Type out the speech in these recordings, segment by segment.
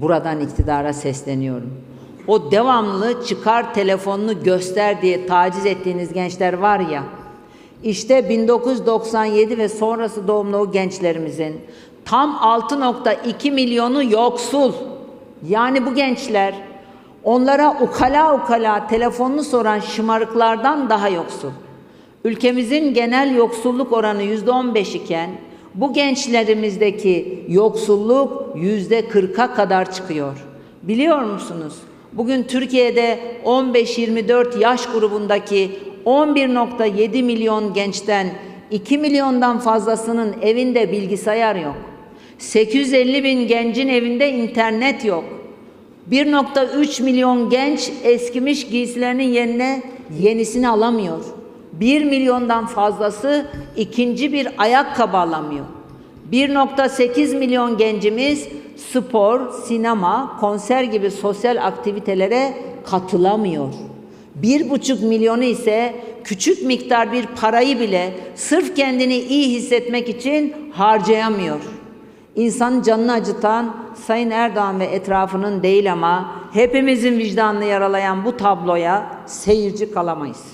Buradan iktidara sesleniyorum. O devamlı çıkar telefonunu göster diye taciz ettiğiniz gençler var ya. İşte 1997 ve sonrası doğumlu o gençlerimizin tam 6.2 milyonu yoksul. Yani bu gençler onlara ukala ukala telefonunu soran şımarıklardan daha yoksul. Ülkemizin genel yoksulluk oranı yüzde on beş iken bu gençlerimizdeki yoksulluk yüzde kırka kadar çıkıyor. Biliyor musunuz? Bugün Türkiye'de 15-24 yaş grubundaki 11.7 milyon gençten 2 milyondan fazlasının evinde bilgisayar yok. 850 bin gencin evinde internet yok. 1.3 milyon genç eskimiş giysilerinin yerine yenisini alamıyor. 1 milyondan fazlası ikinci bir ayakkabı alamıyor. 1.8 milyon gencimiz spor, sinema, konser gibi sosyal aktivitelere katılamıyor. 1,5 milyonu ise küçük miktar bir parayı bile sırf kendini iyi hissetmek için harcayamıyor. İnsanın canını acıtan Sayın Erdoğan ve etrafının değil ama hepimizin vicdanını yaralayan bu tabloya seyirci kalamayız.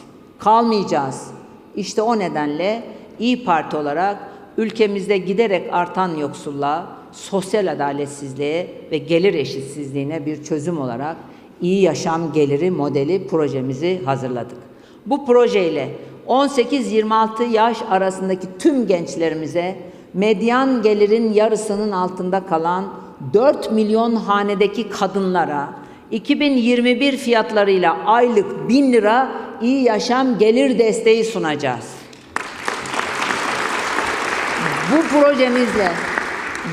Kalmayacağız. İşte o nedenle İyi Parti olarak ülkemizde giderek artan yoksulluğa, sosyal adaletsizliğe ve gelir eşitsizliğine bir çözüm olarak iyi yaşam geliri modeli projemizi hazırladık. Bu projeyle 18-26 yaş arasındaki tüm gençlerimize medyan gelirin yarısının altında kalan 4 milyon hanedeki kadınlara 2021 fiyatlarıyla aylık 1000 lira iyi yaşam gelir desteği sunacağız. Bu projemizle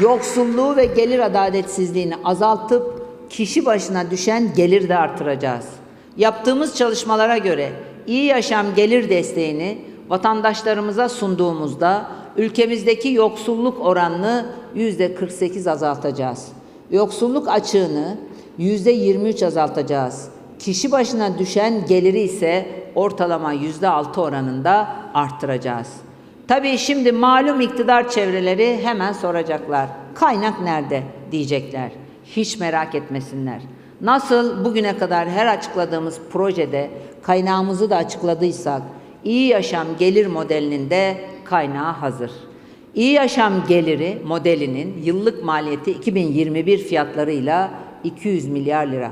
yoksulluğu ve gelir adaletsizliğini azaltıp kişi başına düşen gelir de artıracağız. Yaptığımız çalışmalara göre iyi yaşam gelir desteğini vatandaşlarımıza sunduğumuzda ülkemizdeki yoksulluk oranını yüzde 48 azaltacağız. Yoksulluk açığını yüzde 23 azaltacağız. Kişi başına düşen geliri ise ortalama yüzde 6 oranında arttıracağız. Tabii şimdi malum iktidar çevreleri hemen soracaklar. Kaynak nerede diyecekler. Hiç merak etmesinler. Nasıl bugüne kadar her açıkladığımız projede kaynağımızı da açıkladıysak, iyi yaşam gelir modelinin de kaynağı hazır. İyi yaşam geliri modelinin yıllık maliyeti 2021 fiyatlarıyla 200 milyar lira.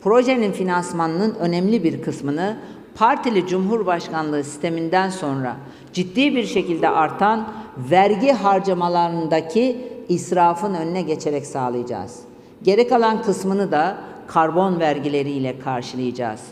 Projenin finansmanının önemli bir kısmını partili cumhurbaşkanlığı sisteminden sonra ciddi bir şekilde artan vergi harcamalarındaki israfın önüne geçerek sağlayacağız. Geri kalan kısmını da karbon vergileriyle karşılayacağız.